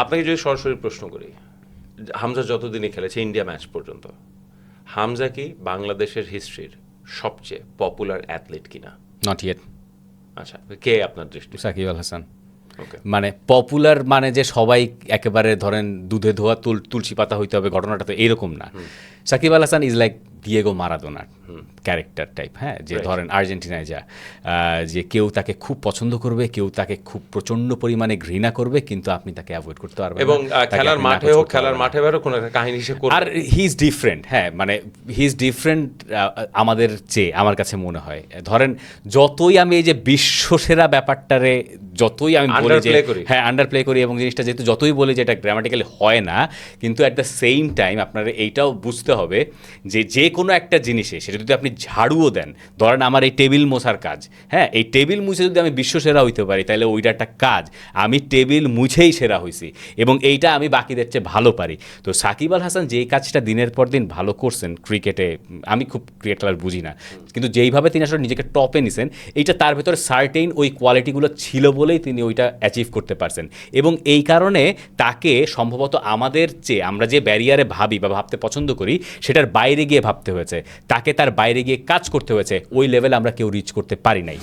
আপনাকে যদি সরাসরি প্রশ্ন করি হামজা যতদিনই খেলেছে ইন্ডিয়া ম্যাচ পর্যন্ত হামজা কি বাংলাদেশের হিস্ট্রির সবচেয়ে পপুলার অ্যাথলিট কিনা? নট ইয়েট আচ্ছা কে আপনার দৃষ্টি? সাকিব আল হাসান। ওকে মানে পপুলার মানে যে সবাই একেবারে ধরেন দুধে ধোয়া তুল তুলসী পাতা হইতে হবে ঘটনাটা তো এরকম না। Shakib Al Hasan is like Diego মারাদোনার character type হ্যাঁ? যে ধরেন আর্জেন্টিনায় যা যে কেউ তাকে খুব পছন্দ করবে কেউ তাকে খুব প্রচণ্ড পরিমাণে ঘৃণা করবে কিন্তু আপনি তাকে অ্যাভয়েড করতে পারবেন এবং খেলার মাঠে হোক খেলার মাঠে বেরো কোনো একটা কাহিনী সে আর হি ইজ ডিফারেন্ট হ্যাঁ মানে হি ইজ ডিফারেন্ট আমাদের চেয়ে আমার কাছে মনে হয়। ধরেন যতই আমি এই যে বিশ্বসেরা ব্যাপারটারে যতই আমি বলি যে করি। হ্যাঁ আন্ডার প্লে করি এবং জিনিসটা যেহেতু যতই বলি যে এটা গ্রামাটিক্যালি হয় না কিন্তু অ্যাট দ্য সেম টাইম আপনার এইটাও বুঝতে হবে যে যে কোনো একটা জিনিসে সেটা যদি আপনি ঝাড়ুও দেন, ধরেন আমার এই টেবিল মোছার কাজ হ্যাঁ এই টেবিল মুছে যদি আমি বিশ্ব সেরা হইতে পারি, তাহলে ওইটা একটা কাজ। আমি টেবিল মুছেই সেরা হয়েছি এবং এইটা আমি বাকিদের চেয়ে ভালো পারি। তো সাকিব আল হাসান যেই কাজটা দিনের পর দিন ভালো করছেন ক্রিকেটে, আমি খুব ক্রিকেট খেলার বুঝি না। কিন্তু যেইভাবে তিনি আসলে নিজেকে টপে নিছেন, এইটা তার ভেতরে সার্টেইন ওই কোয়ালিটিগুলো ছিল বলেই তিনি ওইটা অ্যাচিভ করতে পারছেন। এবং এই কারণে তাকে সম্ভবত আমাদের চেয়ে আমরা যে ব্যারিয়ারে ভাবি বা ভাবতে পছন্দ করি, সেটার বাইরে গিয়ে ভাবতে হয়েছে। তাকে তার বাইরে গিয়ে কাজ করতে হয়েছে ওই লেভেল আমরা কেউ রিচ করতে পারি নাই।